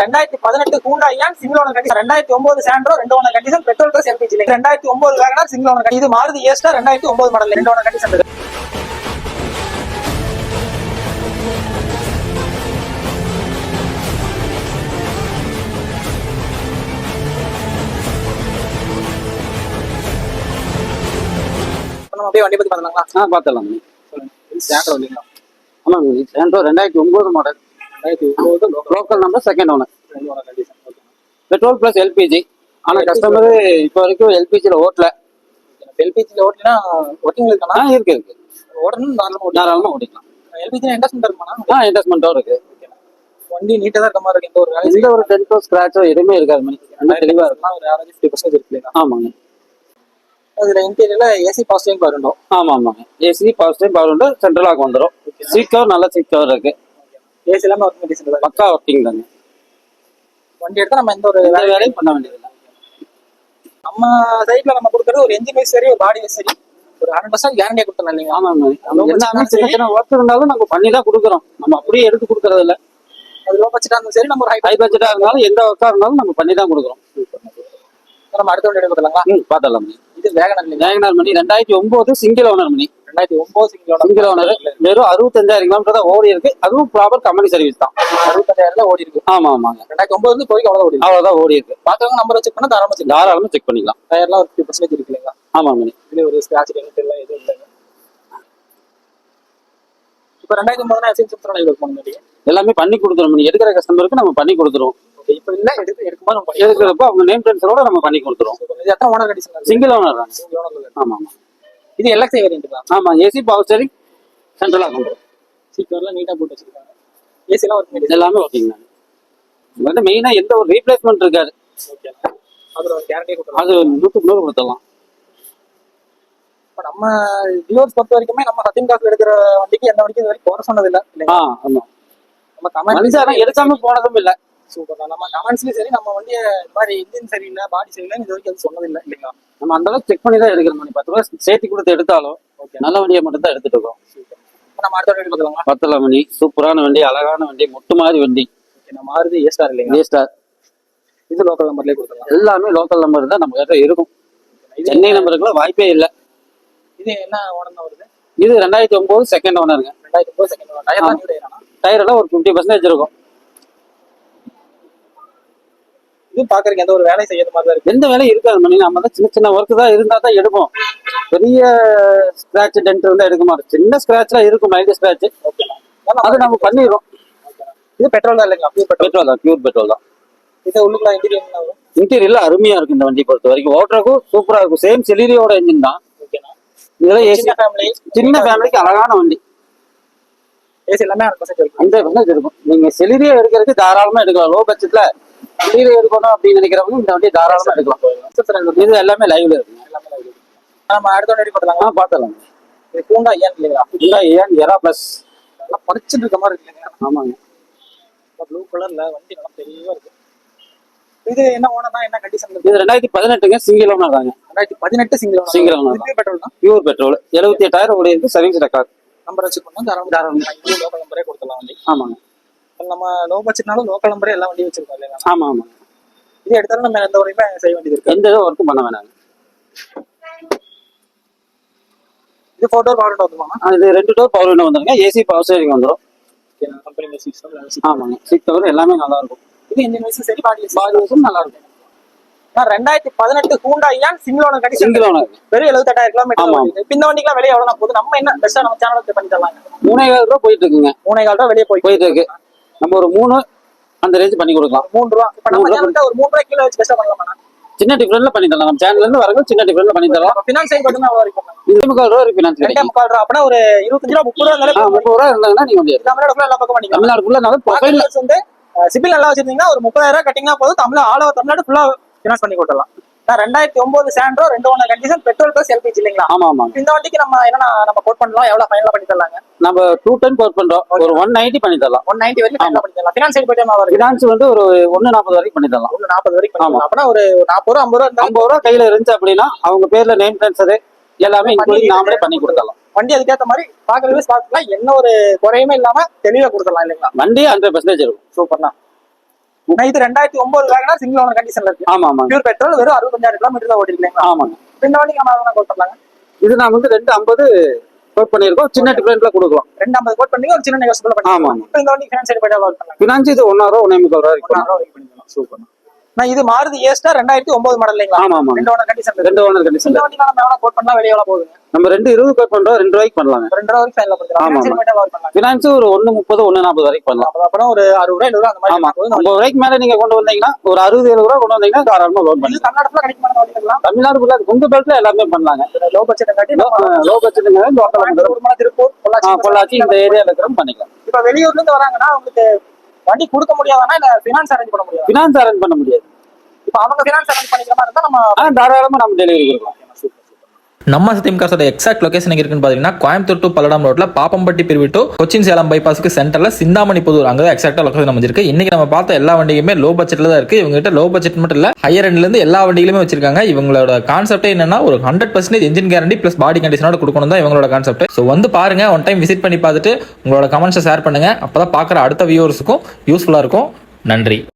ரெண்டாயிரத்தி பதினெட்டு ஹூண்டாயான் சிங்கிள் ஓனர் கண்டிஷன் ரெண்டாயிரத்தி ஒன்பது சாண்ட்ரோ ரெண்டு owner condition petrol plus LPG ரெண்டாயிரத்தி ஒன்பது வேகனார் சிங்கிள் ஓனர் இது மாருதி ஏஸ்டா ரெண்டாயிரத்தி ஒன்பது மாடல் ரெண்டு ஓனர் கண்டிஷன் இருக்கு. அப்படியே வண்டி பத்தி பார்த்தலாங்களா ஆ மணி இது சாண்ட்ரோ ரெண்டாயிரத்தி ஒன்பது model local number second owner petrol plus LPG ஆனால் கஸ்டமர் இப்போ வரைக்கும் எல்பிஜியில் ஓட்டல. எல்பிஜியில் ஓட்டினா ஆ இருக்கு இருக்கு. ஓடணும் நார்மலாக ஓட்டலாம் தாராளமாக ஓட்டிக்கலாம். எல்பிஜி இன்ட்ரெஸ்ட் இருக்குமாண்ணா ஆ இன்வெஸ்ட்மெண்ட்டும் இருக்கு. வண்டி நீட்டாக தான் இருக்க மாதிரி இருக்கு. எந்த ஒரு எந்த ஒரு டென்ட்டோ ஸ்க்ராச்சோ எதுவுமே இருக்காது மணி. நல்லா தெளிவாக இருக்கும். ஒரு ஆவரேஜ் ஃபிஃப்டி பர்சன்ட் இருக்கு ஆமாங்க. அதில் இன்டீரியர்ல ஏசி பாசிட்டிவ் வரணும் ஆமாம் ஆமாங்க. ஏசி பவர் ஸ்டேம் பவர் உண்டு சென்ட்ரல் லாக் வந்துடும் சீட் கவர் நல்ல சீட் கவர் இருக்கு. ஏசி எல்லாமே ஒர்க்கிங் தான் பக்கா ஒர்க்கிங் தாங்க. வண்டி எடுத்தா நம்ம எந்த ஒரு வேலை வேலையும் பண்ண வேண்டியதில்லை. நம்ம சைட்ல நம்ம கொடுக்கறது ஒரு வைஸ் சரி ஒரு பாடி சரி. ஒரு ஹண்ட்ரட் பர்சன்ட் கேரண்டியா கொடுத்துடலாம் இல்லைங்க மணி நம்ம எல்லாமே சின்ன சின்ன ஒர்க் இருந்தாலும் நம்ம பண்ணி தான் கொடுக்குறோம். நம்ம அப்படியே எடுத்து கொடுக்கறது இல்ல அது லோ பட்ஜெட்டா இருந்தாலும் சரி நம்ம ஒரு ஹை பட்ஜெட்டாக இருந்தாலும் எந்த ஒர்க்காக இருந்தாலும் நம்ம பண்ணி தான் கொடுக்குறோம். நம்ம அடுத்த வண்டி எடுக்கலாங்களா ம் மணி இது வேகனர் இல்லைங்க வேகனார் மணி ரெண்டாயிரத்தி ஒன்பது சிங்கிள் ஓனர் மணி. ரெண்டாயிரத்தி ஒன்பது சிங்கிள் ஓனர் வெறும் அறுபத்தஞ்சாயிரம் கிலோமீட்டர் தான் ஓடி இருக்கு. அதுவும் ப்ராப்பர் கம்பெனி சர்வீஸ் தான். அறுபத்தஞ்சாயிரம் ஓடி இருக்கு. ஆமா ஆமாங்க ரெண்டாயிரத்தி ஒன்பது வந்து போய் அவ்வளோ ஓடி இருக்கு. அவ்வளவுதான் ஓடி இருக்கு. பாக்குறவங்க நம்பர் செக் பண்ணா தாராளமா செக் தாராளமா செக் பண்ணிக்கலாம். டயர்லாம் ஒரு ஃபிஃப்டி பர்சன்டேஜ் இருக்கு இல்லைங்களா? ஆமா மணி இது ஒரு ஸ்கிராட்ச் டென்ட் எல்லாம் எதுவும் இல்லைங்க இப்போ ரெண்டாயிரத்தி ஒன்பதுனா எஸ்என் சிப்ஸ் இவ்வளோ போன எல்லாமே பண்ணி கொடுத்துரும் மணி எடுக்கிற கஸ்டமருக்கு நம்ம பண்ணி கொடுத்துருவோம் இப்போ இல்ல எடுத்து எடுக்கும்போது எடுக்கிறப்போ அவங்க நேம் டென்ஸரோட நம்ம பண்ணி கொடுத்துருவோம் எத்தனை ஓனர் கண்டிஷன் சிங்கிள் ஓனர் தான். சிங்கிள் ஓனர் ஆமா ஆமா. இது எல்எக்ஸ்ஐ வேரியன்ட் தான். ஆமா ஏசி பவர் ஸ்டேரிங் சென்ட்ரலாக வந்துடும் சீட்லாம் நீட்டா போட்டு வச்சிருக்காங்க. ஏசிலாம் ஒர்க் பண்ணி எல்லாமே ஓகேங்க வந்து மெயினா எந்த ஒரு ரீப்ளேஸ்மெண்ட் இருக்காது. அது நூற்றுக்கு நூறு கொடுத்துடலாம். நம்ம வியூவர்ஸ் பொறுத்த வரைக்குமே நம்ம சத்தியம் காசு எடுக்கிற வண்டிக்கு எந்த வண்டிக்கும் இது வரைக்கும் குறை சொன்னது இல்லை இல்லைங்க ஆ ஆமா. நம்ம கமெண்ட் எடுக்காம போனதும் இல்ல. சூப்பர். நம்ம கமெண்ட்ஸ்லயும் சரி நம்ம வண்டியை இந்த மாதிரி இன்ஜின் சரியில்லை பாடி சரியில்லைன்னு இது வரைக்கும் அது சொன்னது இல்லை இல்லைங்களா? நம்ம அந்த அளவுக்கு செக் பண்ணி தான் எடுக்கிறோம். மணி பத்து ரூபா சேர்த்து கொடுத்து எடுத்தாலும் ஓகே. நல்ல வண்டியை மட்டும் தான் எடுத்துட்டு இருக்கோம். நம்ம அடுத்த வண்டி பார்க்கலாமா? பத்தல மணி. சூப்பரான வண்டி அழகான வண்டி முட்டு மாதிரி வண்டி. நம்ம மாறுதி ஏ ஸ்டார் இல்லைங்களா? ஸ்டார் இது லோக்கல் நம்பர்லேயே கொடுத்துடலாம். எல்லாமே லோக்கல் நம்பர் தான் நம்ம கிட்ட இருக்கும். சென்னை நம்பருக்குலாம் வாய்ப்பே இல்லை. இது என்ன ஓனர் வருது இது? ரெண்டாயிரத்தி ஒன்பது செகண்ட் ஓனருங்க ரெண்டாயிரத்தி ஒன்பது second owner tyre new tyre ஆனால் டயர் எல்லாம் ஒரு ஃபிஃப்டி பர்சன்டேஜ் இருக்கும். இது பார்க்கறதுக்கு எந்த ஒரு வேலையும் செய்யாத மாதிரி தான் இருக்கு. எந்த வேலையும் இருக்காது மணி. நம்ம தான் சின்ன சின்ன ஒர்க் தான் இருந்தா தான் எடுப்போம். பெரிய ஸ்கிராட்ச் டென்ட் இருந்தா எடுக்க மாட்டோம். சின்ன ஸ்கிராட்ச்லாம் இருக்கும். மைல்டு ஸ்கிராட்ச் அது நம்ம பண்ணிடுறோம். இது பெட்ரோல் தான் இல்லைங்களா? பியூர் பெட்ரோல் தான். பியூர் பெட்ரோல் தான். இது உள்ளுக்குள்ள இன்டீரியர் வரும்? இன்டீரியர்ல அருமையா இருக்கு இந்த வண்டி பொறுத்த வரைக்கும். ஓட்டுறதுக்கும் சூப்பரா இருக்கும். சேம் செலிரியோட என்ஜின் தான். இதெல்லாம் சின்ன ஃபேமிலி சின்ன ஃபேமிலிக்கு அழகான வண்டி. ஏசி எல்லாமே ஹண்ட்ரட் பர்சன்ட் இருக்கு அந்த பர்சன்டேஜ் இருக்கும். நீங்க செலிரியா எடுக்கிறதுக்கு தாராளமா எடுக்கலாம். லோ பட்ஜெட்ல செலிரியா எடுக்கணும் அப்படின்னு நினைக்கிறவங்க இந்த வண்டி தாராளமா எடுக்கலாம். இது எல்லாமே லைவ்ல இருக்குங்க இருக்கு. நம்ம அடுத்த வண்டி ஆ பார்த்தலாம் இது பூண்டா ஏன் இல்லைங்களா? இல்லை ஏன் எரா பிளஸ் நல்லா படிச்சுட்டு இருக்க மாதிரி இருக்கு இல்லைங்களா ஆமாங்க ப்ளூ கலர்ல வண்டி நல்லா தெளிவா இருக்கு. இது என்ன ஓனர் தான்? என்ன கண்டிஷன் இது ரெண்டாயிரத்தி பதினெட்டுங்க. சிங்கிள் ஓனர் தாங்க. ரெண்டாயிரத்தி பதினெட்டு சிங்கிள் ஓனர் owner இதுக்கு பெட்ரோல் தான்? பியூர் பெட்ரோல் எழுபத்தி எட்டாயிரம் ஓடி இருக்கு சர்வீஸ் ரெக்கார்ட் நம்பர் வச்சு பண்ணா தாராளம் தாராளம் லோக்கல் நம்பரே கொடுத்துடலாம் வண்டி. ஆமாங்க. நம்ம லோ பட்ஜெட்னாலும் லோக்கல் நம்பரே எல்லா வண்டியும் வச்சிருக்கோம் இல்லைங்களா ஆமா ஆமா. இது எடுத்தாலும் நம்ம எந்த வரையுமே செய்ய வேண்டியது இருக்கு எந்த ஒர்க்கும் பண்ண வேணாங்க. இது ஃபோட்டோ பாருட்டு வந்துருமா? ஆ, இது ரெண்டு டோர் பவர் விண்டோ வந்துருங்க. ஏசி பவர் ஸ்டேரிங் வந்துடும் கம்பெனி மெசேஜ் ஆமாங்க. சீட் கவர் எல்லாமே நல்லா இருக்கும். இது இன்ஜின் வைஸ் சரி பாடி பாடி வயசும் நல்லா இருக்கும். ரெண்டாயிரத்தி பதினெட்டு ஹூண்டாயான் single owner condition single owner வெறும் எழுபத்தெட்டாயிரம். கிலோமீட்டர் இந்த வண்டிக்கு வெளியே எவ்வளவு போகுது? நம்ம என்ன பெஸ்டா நம்ம சேனலுக்கு பண்ணி தரலாங்க. மூணாயிரம் ரூபா போயிட்டு இருக்குங்க. மூணே கால் ரூபா வெளியே போய் போயிட்டு இருக்கு. நம்ம ஒரு மூணு அந்த ரேஞ்ச் பண்ணி கொடுக்கலாம். மூணு ரூபா. இப்ப நம்ம மூணு ரூபா. ஒரு மூணு ரூபாய் கிலோ வச்சு பெஸ்டா பண்ணலாமா சின்ன டிஃபரெண்ட்ல பண்ணி தரலாம். நம்ம சேனல்ல இருந்து வரவங்க சின்ன டிஃபரெண்ட்ல பண்ணி தரலாம். ஃபினான்ஸ் சைடு பார்த்தீங்கன்னா அவ்வளவு இருக்கும் முக்கால் ரூபா ஃபினான்ஸ் ரெண்டே கிடைக்கும். முக்கால் ரூபா. அப்படின்னா ஒரு இருபத்தஞ்சு ரூபா முப்பது ரூபா முப்பது ரூபா இருந்தாங்கன்னா நீங்க வந்து தமிழ்நாடு எல்லா பக்கம் பண்ணிக்கலாம். தமிழ்நாடு வந்து சிபில் நல்லா வச்சிருந்தீங்கன்னா ஒரு முப்பதாயிரம் ரூபாய் கட்டிங்கன்னா போதும். தமிழ் ஆல் ஓவர் தமிழ்நாடு ஃபுல்லா ஃபினான்ஸ் பண்ணி கொடுத்துடலாம். ரெண்டாயிரத்தி ஒன்பது சாண்ட்ரோ ரெண்டு ஒன்று கண்டிஷன் பெட்ரோல் பிளஸ் எல்பிஜி இல்லைங்களா? ஆமா ஆமாங்க இந்த வண்டிக்கு நம்ம என்ன நம்ம கோட் பண்ணலாம்? எவ்வளவு ஃபைனலா பண்ணி தரலாங்க? நம்ம டூ டென் கோட் பண்றோம். ஒரு ஒன் நைன்டி பண்ணி தரலாம். ஒன் நைன்டி வரைக்கும் ஃபைனலா பண்ணி தரலாம். ஃபினான்ஸ் சைடு போயிட்டு வருது? ஃபினான்ஸ் வந்து ஒரு ஒன்னு நாற்பது வரைக்கும் பண்ணி தரலாம். ஒன்று நாற்பது வரைக்கும் பண்ணி அப்படின்னா ஒரு நாற்பது ரூபா ஐம்பது ரூபா ஐம்பது ரூபா கையில இருந்துச்சு அப்படின்னா அவங்க பேர்ல நேம் ட்ரான்ஸ்ஃபர் எல்லாமே இன்க்ளூடிங் நாமளே பண்ணி கொடுத்துடலாம். வண்டி அதுக்கேற்ற மாதிரி பார்க்கறதுக்கு பார்த்துக்கலாம். என்ன ஒரு குறையுமே இல்லாம தெளிவா கொடுத்துடலாம் இல்லைங்களா? வண்டி ஹண்ட்ரட் பர்சன்டேஜ் இருக்கும் சூப்பர்ண்ணா இது ரெண்டாயிரத்தி ஒன்பது வேகனார் சிங்கிள் ஓனர் கண்டிஷன்ல இருக்கு. ஆமா ஆமாங்க பியூர் பெட்ரோல் வெறும் அறுபத்தஞ்சாயிரம் கிலோமீட்டர் தான் இல்லைங்களா ஆமாங்க இந்த வண்டிக்கு நம்ம கோட் பண்ணலாங்க இது நான் வந்து ரெண்டு ஐம்பது கோட் பண்ணியிருக்கோம். சின்ன டிஃபரெண்ட்ல கொடுக்கலாம். ரெண்டு ஐம்பது கோட் பண்ணி ஒரு சின்ன நெகோசியபிள் பண்ணி ஆமா. இப்போ இந்த வண்டி ஃபினான்ஸ் பண்ணலாம் ஃபினான்ஸ் இது ஒன்னா ரூபா ஒன்னே முக்கால் ரூபா ஒரு இருக்கும் நாள் வரைக்கும் பண்ணிக்கலாம். சூப்பர் நான் இது மாருதி ஏஸ்டா ரெண்டாயிரத்தி ஒன்பது மாடல் இல்லைங்களா? ஆமா ஆமா. ரெண்டு ஓனர் கண்டிஷன் ரெண்டு ஓனர் கண்டிஷன் இந்த வண்டி நம்ம எவ்வளவு கோட் பண்ணலாம் வெளியே எவ்வளவு போகுதுங்க நம்ம ரெண்டு இருபது கோட் பண்றோம் ரெண்டு ரூபாய்க்கு பண்ணலாங்க. ஒரு ரெண்டு ரூபா வரைக்கும் ஃபைனல் கொடுத்துக்கலாம் ஆமா, ஃபினான்ஸ் பண்ணலாம். ஒரு ஒன்னு முப்பது ஒன்னு நாற்பது வரைக்கும் பண்ணலாம். அப்ப- அப்புறம் ஒரு அறுபது ரூபா எழுபது அந்த மாதிரி ஆமா. போகுது. ஐம்பது ரூபாய்க்கு மேல நீங்க கொண்டு வந்தீங்கன்னா ஒரு அறுபது எழுபது ரூபா கொண்டு வந்தீங்கன்னா தாராளமா லோன் பண்ணி இது தமிழ்நாட்டுல கிடைக்குமா தமிழ்நாடு ஃபுல்லா உங்க பெல்ட்ல எல்லாமே பண்ணலாங்க. லோ பட்ஜெட் காட்டி லோ பட்ஜெட்டுங்க லோக்கல் திருப்பூர் பொள்ளாச்சி இந்த ஏரியால இருக்கிறோம் பண்ணிக்கலாம். இப்ப வெளியூர்ல இருந்து வராங்கன்னா அவங்களுக்கு வண்டி கொடுக்க முடியாதானா இல்ல ஃபினான்ஸ் அரேஞ்ச் பண்ண முடியாது? ஃபினான்ஸ் அரேஞ்ச் பண்ண முடியாது. அவங்க ஃபினான்ஸ் அரேஞ்ச் பண்ணிக்கிற மாதிரி இருந்தா நம்ம தாராளமா நம்ம டெலிவரி கொடுக்கலாம். நம்ம சத்தியம் காசோட எக்ஸாக்ட் லொகேஷன் எங்க இருக்குன்னு பாத்தீங்கன்னா கோயம்புத்தூர் டு பல்லடம் ரோட்ல பாப்பம்பட்டி பிரிவு கொச்சின் சேலம் பைபாஸ்க்கு சென்டர்ல சிந்தாமணி புதூர் அங்க தான் எக்ஸாக்டா லொகேஷன் அமைஞ்சிருக்கு. இன்னைக்கு நம்ம பார்த்த எல்லா வண்டியுமே லோ பட்ஜெட்ல தான் இருக்கு. இவங்க கிட்ட லோ பட்ஜெட் மட்டும் இல்ல ஹையர் எண்ட்ல இருந்து எல்லா வண்டிகளுமே வச்சிருக்காங்க. இவங்களோட கான்செப்டே என்னன்னா ஒரு hundred percentage engine guarantee plus body கண்டிஷனோட கொடுக்கணும் தான் இவங்களோட கான்செப்ட் ஸோ வந்து பாருங்க ஒன் டைம் விசிட் பண்ணி பார்த்துட்டு உங்களோட கமெண்ட்ஸை ஷேர் பண்ணுங்க. அப்பதான் பார்க்குற அடுத்த வியூவர்ஸுக்கும் யூஸ்ஃபுல்லா இருக்கும். நன்றி.